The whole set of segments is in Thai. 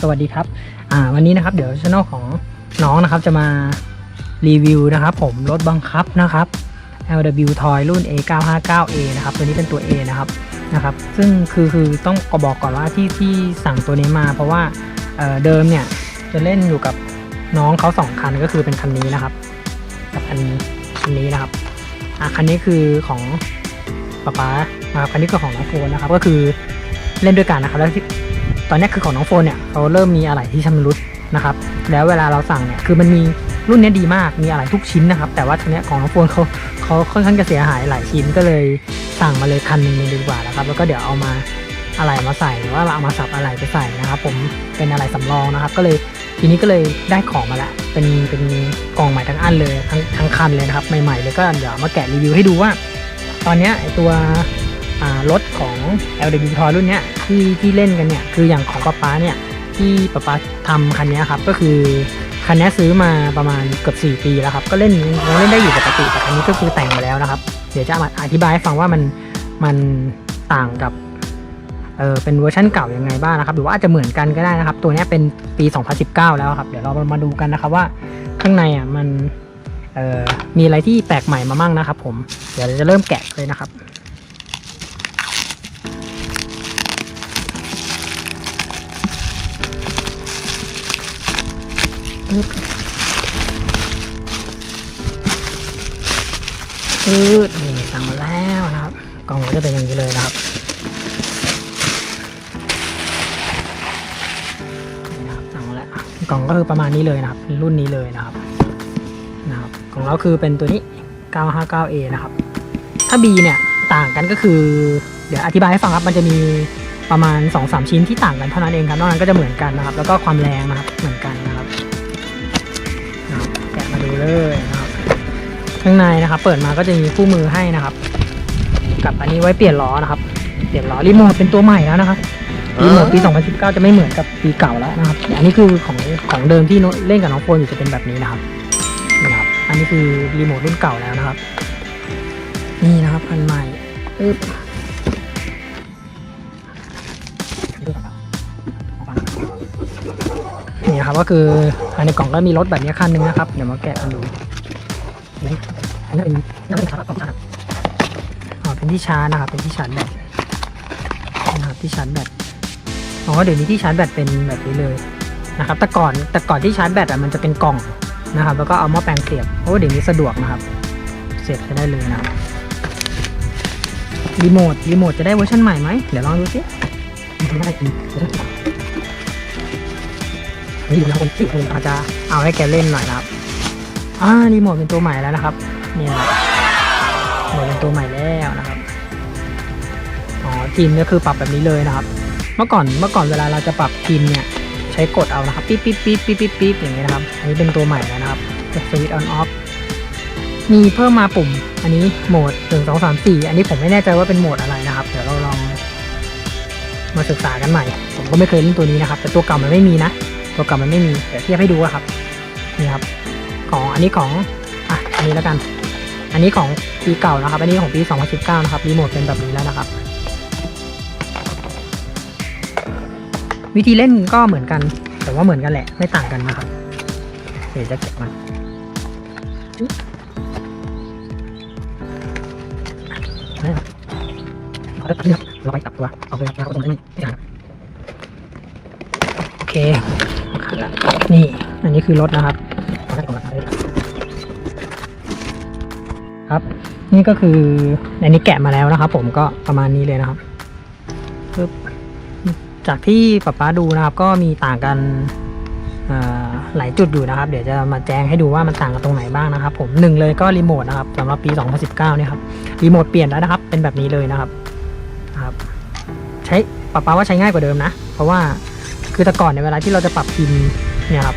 สวัสดีครับอ่าวันนี้นะครับเดี๋ยวช anel ของน้องนะครับจะมารีวิวนะครับผมรถบังคับนะครับ LW Toy รุ่น A959A นะครับตัวนี้เป็นตัว A นะครับนะครับซึ่งคือคือต้องกบอกก่อนว่าที่ที่สั่งตัวนี้มา เพราะว่าเอ่อเดิมเนี่ยจะเล่นอยู่กับน้องเขาสองคันก็คือเป็นคันนี้นะครับกับคันนี้คันนี้นะครับอะคันนี้คือของป๊าป๊านะครับคันนี้ก็ของน้องโฟนนะครับก็คือเล่นด้วยกันนะครับแล้วที่ ตอนนี้คือของน้องโฟนเนี่ยเขาเริ่มมีอะไรที่ชำรุดนะครับ แล้วเวลาเราสั่งเนี่ยคือมันมีรุ่นเนี้ยดีมากมีอะไรทุกชิ้นนะครับ แต่ว่าทีเนี้ยของน้องโฟนเขาเขาค่อนข้างจะเสียหายหลายชิ้นก็เลยสั่งมาเลยคันหนึงดีกว่านะครับ แล้วก็เดี๋ยวเอามาอะไรมาใส่หรือว่าเราเอามาสับอะไรไปใส่นะครับ ผมเป็นอะไรสำรองนะครับ ก็เลยทีนี้ก็เลยได้ของมาละเป็นเป็นกล่องใหม่ทั้งอันเลยทั้งทั้งคันเลยนะครับใหม่ๆเลยก็เดี๋ยวมาแกะรีวิวให้ดูว่า ตอนเนี้ยตัว รถของ LW t o y รุ่นเนี้ยที่ที่เล่นกันเนี่ยคืออย่างของป๊าป๊าเนี่ยที่ป๊าป๊าทำคันนี้ครับก็คือคันนี้ซื้อมาประมาณเกือบ4 ปีแล้วครับก็เล่นยังเล่นได้อยู่ปกติแต่คันนี้ก็คือแต่งมาแล้วนะครับ เดี๋ยวจะมาอธิบายให้ฟังว่ามันมันต่างกับเออเป็นเวอร์ชันเก่ายังไงบ้างนะครับ หรือว่าอาจจะเหมือนกันก็ได้นะครับ ตัวนี้เป็นปี 2019 แล้วครับ เดี๋ยวเรามาดูกันนะครับว่าข้างในอะมันออมีอะไรที่แปลกใหม่มามั่งนะครับ ผมเดี๋ยวจะเริ่มแกะเลยนะครับ ปึ๊บปึ๊บนี่สั่งมาแล้วนะครับ กล่องก็จะเป็นอย่างนี้เลยนะครับนี่ครับสั่งมาแล้วกล่องก็คือประมาณนี้เลยนะครับ รุ่นนี้เลยนะครับนะครับ ของเราคือเป็นตัวนี้ 959A นะครับ ถ้า B เนี่ยต่างกันก็คือ เดี๋ยวอธิบายให้ฟังครับ มันจะมีประมาณ 2-3 ชิ้นที่ต่างกันเท่านั้นเองครับ นอกนั้นก็จะเหมือนกันนะครับ แล้วก็ความแรงนะครับ เหมือนกัน ดูเลยนะครับข้างในนะครับ เปิดมาก็จะมีคู่มือให้นะครับ กับอันนี้ไว้เปลี่ยนล้อนะครับ เปลี่ยนล้อรีโมทเป็นตัวใหม่แล้วนะครับรีโมทปี 2019 จะไม่เหมือนกับปีเก่าแล้วนะครับอันนี้คือของของเดิมที่เล่นกับน้องโฟนอยู่จะเป็นแบบนี้นะครับนี่ครับ อันนี้คือรีโมทรุ่นเก่าแล้วนะครับ นี่นะครับพันใหม่ปึ๊บ ก็คือภายในกล่องก็มีรถแบบนี้คันหนึ่งนะครับ เดี๋ยวมาแกะกันดูนี่อันนี้เป็นน่าเป็นชาร์จของชาร์จอ๋อเป็นที่ชาร์จนะครับ เป็นที่ชาร์จแบตนะครับที่ชาร์จแบตอ๋อเดี๋ยวนี้ที่ชาร์จแบตเป็นแบบนี้เลยนะครับ แต่ก่อนแต่ก่อนที่ชาร์จแบตอะมันจะเป็นกล่องนะครับ แล้วก็เอาหม้อแปลงเสียบโอ้เดี๋ยวนี้สะดวกนะครับ เสียบไปได้เลยนะครับรีโมทรีโมทจะได้เวอร์ชันใหม่ไหมเดี๋ยวลองดูสิได้จริง นี่เราคนที่ผมอาจจะเอาให้แกเล่นหน่อยนะครับอ่ารีโมทเป็นตัวใหม่แล้วนะครับเนี่ยนะรีโมทเป็นตัวใหม่แล้วนะครับอ๋อทีมก็คือปรับแบบนี้เลยนะครับ เมื่อก่อนเมื่อก่อนเวลาเราจะปรับทีมเนี่ยใช้กดเอานะครับปิ๊บปิ๊บปิ๊บปิ๊บปิ๊บปิ๊บอย่างเงี้ยนะครับ อันนี้เป็นตัวใหม่แล้วนะครับสวิตช์ออนออฟมีเพิ่มมาปุ่ม อันนี้โหมดหนึ่งสองสามสี่อันนี้ผมไม่แน่ใจว่าเป็นโหมดอะไรนะครับ เดี๋ยวเราลองมาศึกษากันใหม่ ผมก็ไม่เคยเล่นตัวนี้นะครับ แต่ตัวเก่ามันไม่มีนะ ตัวเก่ามันไม่มีเดี๋ยวเทียบให้ดูอะครับนี่ครับของอันนี้ของอะอันนี้แล้วกัน อันนี้ของปีเก่านะครับ อันนี้ของปี 2019 นะครับรีโมทเป็นแบบนี้แล้วนะครับ วิธีเล่นก็เหมือนกัน แต่ว่าเหมือนกันแหละไม่ต่างกันนะครับเดี๋ยวจะเก็บมันเอาเลือกเราไปกลับตัวเอาไปกลับตัวตรงนี้ไม่ต่างโอเค นี่ อันนี้คือรถนะครับ ครับ นี่ก็คืออันนี้แกะมาแล้วนะครับ ผมก็ประมาณนี้เลยนะครับปึ๊บจากที่ป๊าป๊าดูนะครับ ก็มีต่างกันหลายจุดอยู่นะครับ เดี๋ยวจะมาแจ้งให้ดูว่ามันต่างกันตรงไหนบ้างนะครับ ผมหนึ่งเลยก็รีโมทนะครับสำหรับปี 2019เนี่ยครับรีโมทเปลี่ยนแล้วนะครับ เป็นแบบนี้เลยนะครับครับ ใช้ป๊าป๊าว่าใช้ง่ายกว่าเดิมนะ เพราะว่า คือแต่ก่อนในเวลาที่เราจะปรับพิมเนี่ยครับ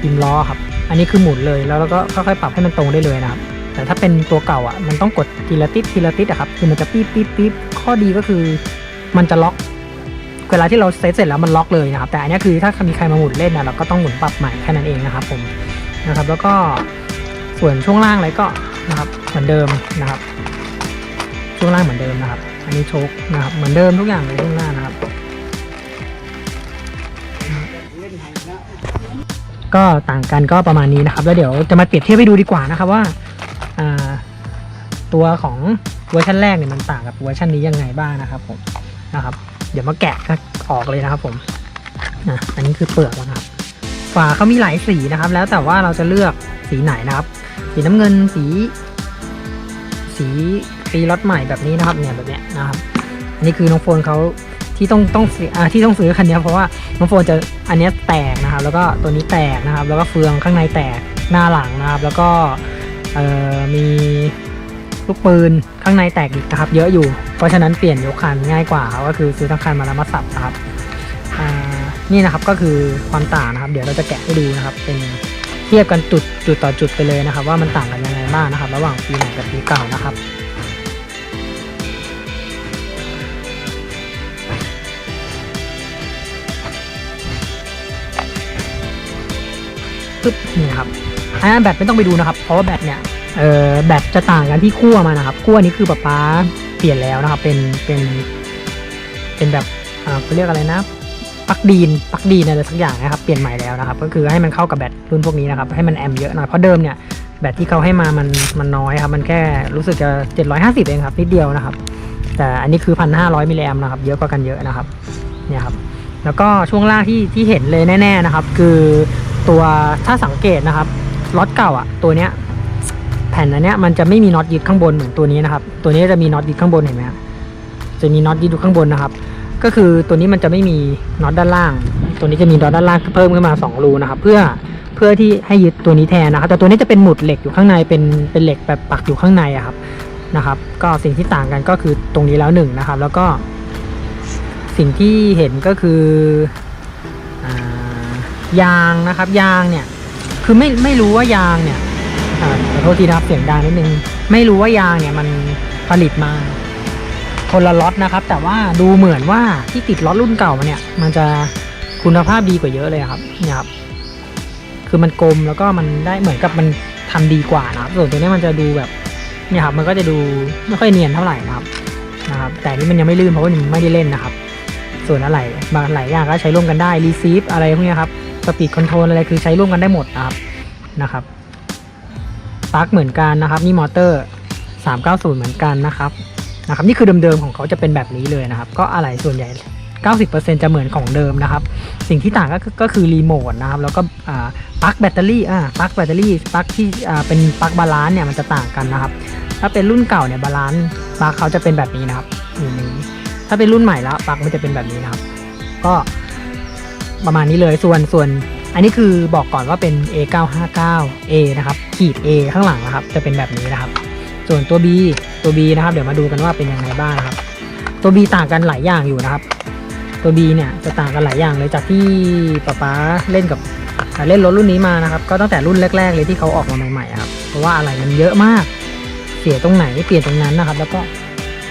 พิมล้อครับ อันนี้คือหมุนเลยแล้วเราก็ค่อยๆปรับให้มันตรงได้เลยนะครับ แต่ถ้าเป็นตัวเก่าอะ มันต้องกดทีละติดทีละติดอะครับคือมันจะปี๊บปี๊บปี๊บข้อดีก็คือ มันจะล็อกเวลาที่เราเซตเสร็จแล้วมันล็อกเลยนะครับ แต่อันนี้คือถ้ามีใครมาหมุนเล่นนะเราก็ต้องหมุนปรับใหม่แค่นั้นเองนะครับผมนะครับ แล้วก็ส่วนช่วงล่างอะไรก็นะครับ เหมือนเดิมนะครับ ช่วงล่างเหมือนเดิมนะครับ อันนี้โชคนะครับ เหมือนเดิมทุกอย่างเลยช่วงล่างนะครับ ก็ต่างกันก็ประมาณนี้นะครับ แล้วเดี๋ยวจะมาเปรียบเทียบให้ดูดีกว่านะครับว่าตัวของเวอร์ชันแรกเนี่ยมันต่างกับเวอร์ชันนี้ยังไงบ้างนะครับผมนะครับ เดี๋ยวมาแกะออกเลยนะครับผมนะอันนี้คือเปลือกนะครับฝาเขามีหลายสีนะครับ แล้วแต่ว่าเราจะเลือกสีไหนนะครับ สีน้ำเงินสี สีปีรถใหม่แบบนี้นะครับเนี่ยแบบเนี้ยนะครับอันนี้คือน้องโฟนเขา ที่ต้องต้องซื้อที่ต้องซื้อคันนี้เพราะว่าน้องโฟนจะอันนี้แตกนะครับ แล้วก็ตัวนี้แตกนะครับ แล้วก็เฟืองข้างในแตกหน้าหลังนะครับ แล้วก็มีลูกปืนข้างในแตกอีกนะครับ เยอะอยู่ เพราะฉะนั้นเปลี่ยนยกคันง่ายกว่า ก็คือซื้อทั้งคันมาแล้วมาสับนะครับนี่นะครับก็คือความต่างนะครับ เดี๋ยวเราจะแกะให้ดูนะครับ เป็นเทียบกันจุดจุดต่อจุดไปเลยนะครับ ว่ามันต่างกันยังไงบ้างนะครับ ระหว่างปีใหม่กับปีเก่านะครับ ปึ๊บนี่นะครับอันนั้นแบตไม่ต้องไปดูนะครับ เพราะว่าแบตเนี่ยเอ่อแบตจะต่างกันที่ขั้วมานะครับขั้วนี้คือป๊าป๊าเปลี่ยนแล้วนะครับ เป็นเป็น เป็นแบบอ่าเขาเรียกอะไรนะปลักดีนปลักดีนอะไรสักอย่างนะครับ เปลี่ยนใหม่แล้วนะครับ ก็คือให้มันเข้ากับแบตรุ่นพวกนี้นะครับ ให้มันแอมป์เยอะหน่อยเพราะเดิมเนี่ยแบตที่เขาให้มามันมันน้อยครับ มันแค่รู้สึกจะ 750 เองครับนิดเดียวนะครับ แต่อันนี้คือ 1,500 มิลลิแอมป์นะครับ เยอะกว่ากันเยอะนะครับเนี่ยครับแล้วก็ช่วงล่างที่ที่เห็นเลยแน่ ๆนะครับ คือ ตัวถ้าสังเกตนะครับล็อตเก่าอะตัวเนี้ยแผ่นอันเนี้ยมันจะไม่มีน็อตยึดข้างบนเหมือนตัวนี้นะครับ ตัวนี้จะมีน็อตยึดข้างบนเห็นไหมครับจะมีน็อตยึดอยู่ข้างบนนะครับ ก็คือตัวนี้มันจะไม่มีน็อตด้านล่าง ตัวนี้จะมีน็อตด้านล่างเพิ่มขึ้นมา 2 รูนะครับ เพื่อเพื่อที่ให้ยึดตัวนี้แทนนะครับ แต่ตัวนี้จะเป็นหมุดเหล็กอยู่ข้างในเป็นเป็นเหล็กแบบปักอยู่ข้างในอะครับนะครับ ก็สิ่งที่ต่างกันก็คือตรงนี้แล้วหนึ่งนะครับ แล้วก็สิ่งที่เห็นก็คืออา ยางนะครับ ยางเนี่ย คือไม่ไม่รู้ว่ายางเนี่ยขอโทษทีนะครับเสียงดังนิดนึง ไม่รู้ว่ายางเนี่ยมันผลิตมาคนละล็อตนะครับ แต่ว่าดูเหมือนว่าที่ติดล็อตรุ่นเก่ามาเนี่ย มันจะคุณภาพดีกว่าเยอะเลยครับเนี่ยครับ คือมันกลมแล้วก็มันได้เหมือนกับมันทำดีกว่านะครับ ส่วนตัวนี้มันจะดูแบบเนี่ยครับ มันก็จะดูไม่ค่อยเนียนเท่าไหร่นะครับนะครับ แต่นนี่มันยังไม่ลื่นเพราะว่ามันไม่ได้เล่นนะครับ ส่วนอะไรบางหลายอย่างก็ใช้ร่วมกันได้รีซีฟอะไรพวกนี้ครับสปีดคอนโทรลอะไรคือใช้ร่วมกันได้หมดนะครับนะครับปลั๊กเหมือนกันนะครับ นี่มอเตอร์ 390 เหมือนกันนะครับนะครับนี่คือเดิมๆของเขาจะเป็นแบบนี้เลยนะครับ ก็อะไรส่วนใหญ่ 90%จะเหมือนของเดิมนะครับ สิ่งที่ต่างก็คือก็คือรีโมทนะครับ แล้วก็ปลั๊กแบตเตอรี่อ่าปลั๊กแบตเตอรี่ปลั๊กที่อ่าเป็นปลั๊กบาลานซ์เนี่ยมันจะต่างกันนะครับ ถ้าเป็นรุ่นเก่าเนี่ยบาลานซ์ปลั๊กเขาจะเป็นแบบนี้นะครับอย่างนี้ ถ้าเป็นรุ่นใหม่แล้วปลั๊กมันจะเป็นแบบนี้นะครับ ก็ประมาณนี้เลยส่วนส่วน อันนี้คือบอกก่อนว่าเป็น A959A นะครับขีด A ข้างหลังนะครับ จะเป็นแบบนี้นะครับ ส่วนตัว B ตัว B นะครับ เดี๋ยวมาดูกันว่าเป็นยังไงบ้างนะครับ ตัว B ต่างกันหลายอย่างอยู่นะครับ ตัว B เนี่ยจะต่างกันหลายอย่างเลยจากที่ป๊าป๊าเล่นกับเล่นรถรุ่นนี้มานะครับ ก็ตั้งแต่รุ่นแรก ๆ เลยที่เขาออกมาใหม่ๆครับเพราะว่าอะไรมันเยอะมาก เสียตรงไหนเปลี่ยนตรงนั้นนะครับ แล้วก็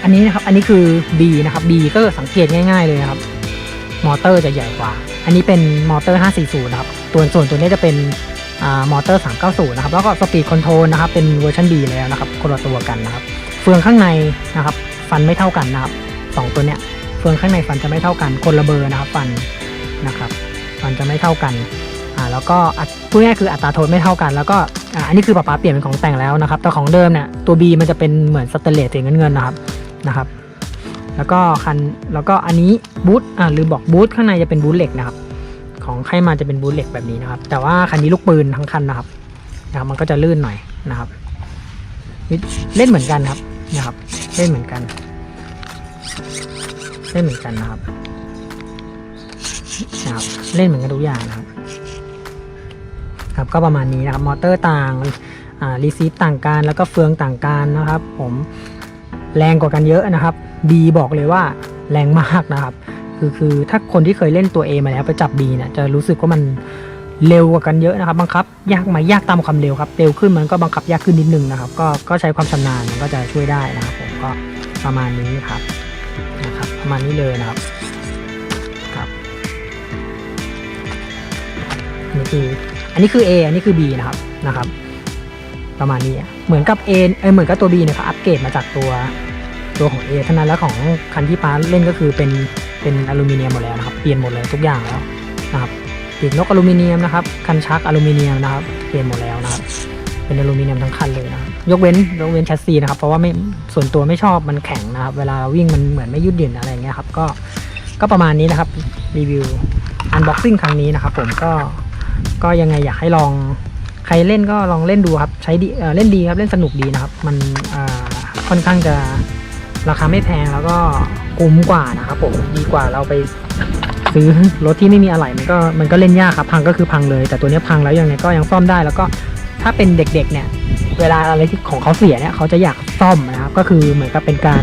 อันนี้นะครับ อันนี้คือ B นะครับ B ก็สังเกตง่าย ๆเลยนะครับ มอเตอร์จะใหญ่กว่า อันนี้เป็นมอเตอร์ 540 นะครับ ตัวส่วนตัวนี้จะเป็นอมอเตอร์ 390 นะครับ แล้วก็สปีดคอนโทรลนะครับ เป็นเวอร์ชัน B แล้วนะครับ คนละตัวกันนะครับ เฟืองข้างในนะครับ ฟันไม่เท่ากันนะครับสองตัวเนี้ย เฟืองข้างในฟันจะไม่เท่ากัน คนละเบอร์นะครับ ฟันนะครับ ฟันจะไม่เท่ากัน อ่า แล้วก็พูดง่ายคืออัตราโทนไม่เท่ากัน แล้วก็ อ่า อันนี้คือป๊าป๊าเปลี่ยนเป็นของแต่งแล้วนะครับ แต่ของเดิมเนี่ย ตัว B มันจะเป็นเหมือนสเตนเลสสีเงินๆนะครับ นะครับ แล้วก็คันแล้วก็อันนี้บูทอ่าลืมบอกบูทข้างในจะเป็นบูทเหล็กนะครับ ของใครมาจะเป็นบูทเหล็กแบบนี้นะครับ แต่ว่าคันนี้ลูกปืนทั้งคันนะครับนะครับ มันก็จะลื่นหน่อยนะครับเล่นเหมือนกันครับนะครับเล่นเหมือนกันเล่นเหมือนกันนะครับนะครับเล่นเหมือนกันทุกอย่างนะครับครับก็ประมาณนี้นะครับมอเตอร์ต่างอ่ารีซีฟต่างกันแล้วก็เฟืองต่างกันนะครับ ผม แรงกว่ากันเยอะนะครับ B บอกเลยว่าแรงมากนะครับ คือคือถ้าคนที่เคยเล่นตัว A มาแล้วไปจับ B เนี่ยจะรู้สึกว่ามันเร็วกว่ากันเยอะนะครับบังคับ ยากไหมยากตามความเร็วครับเร็วขึ้นมันก็บังคับยากขึ้นนิดนึงนะครับ ก็ก็ใช้ความชำนาญมันก็จะช่วยได้นะครับผมก็ประมาณนี้ครับนะครับ ประมาณนี้เลยนะครับครับนนี่คืออันนี้คือ A อันนี้คือ B นะครับนะครับ ประมาณนี้เหมือนกับ A เอเหมือนกับตัว B เนี่ยเขาอัปเกรดมาจากตัวตัวของ A เท่านั้นแล้วของคันที่ป้าเล่นก็คือเป็นเป็นอลูมิเนียมหมดแล้วนะครับ เปลี่ยนหมดเลยทุกอย่างแล้วนะครับปีกนกอลูมิเนียมนะครับ คันชักอลูมิเนียมนะครับ เปลี่ยนหมดแล้วนะครับ เป็นอลูมิเนียมทั้งคันเลยนะครับ ยกเว้นยกเว้นแชสซีนะครับ เพราะว่าไม่ส่วนตัวไม่ชอบมันแข็งนะครับ เวลาเราวิ่งมันเหมือนไม่ยืดหยุ่นอะไรเงี้ยครับ ก็ก็ประมาณนี้นะครับรีวิวอันบ็อกซิ่งครั้งนี้นะครับ ผมก็ก็ยังไงอยากให้ลอง ใครเล่นก็ลองเล่นดูครับ ใช้ดีเล่นดีครับ เล่นสนุกดีนะครับ มันค่อนข้างจะราคาไม่แพงแล้วก็คุ้มกว่านะครับผมดีกว่าเราไปซื้อรถที่ไม่มีอะไรมันก็มันก็เล่นยากครับพังก็คือพังเลย แต่ตัวนี้พังแล้วยังไงก็ยังซ่อมได้แล้วก็ถ้าเป็นเด็กๆเนี่ย เวลาอะไรที่ของเขาเสียเนี่ยเขาจะอยากซ่อมนะครับ ก็คือเหมือนกับเป็นการ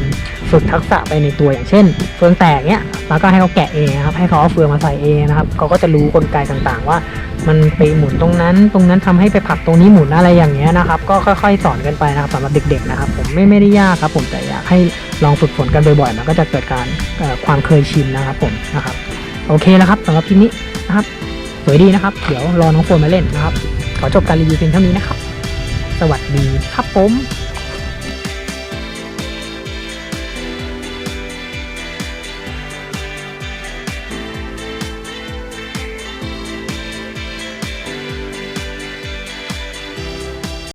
ฝึกทักษะไปในตัวอย่างเช่น เฟืองแตกเนี่ยแล้วก็ให้เขาแกะเองนะครับให้เขาเอาเฟืองมาใส่เองนะครับเขาก็จะรู้กลไกต่างๆ ว่า มันไปหมุนตรงนั้น ตรงนั้นทำให้ไปผักตรงนี้หมุนอะไรอย่างเงี้ยนะครับ ก็ค่อย ๆ สอนกันไปนะครับสำหรับเด็ก ๆ นะครับ ผมไม่ไม่ได้ยากครับ ผมแต่อยากให้ลองฝึกฝนกันบ่อยๆมันก็จะเกิดการความเคยชินนะครับผมนะครับโอเคแล้วครับสำหรับคลิปนี้นะครับสวยดีนะครับ เดี๋ยวรอน้องโฟนมาเล่นนะครับ ขอจบการรีวิวเพียงเท่านี้นะครับ สวัสดีครับผม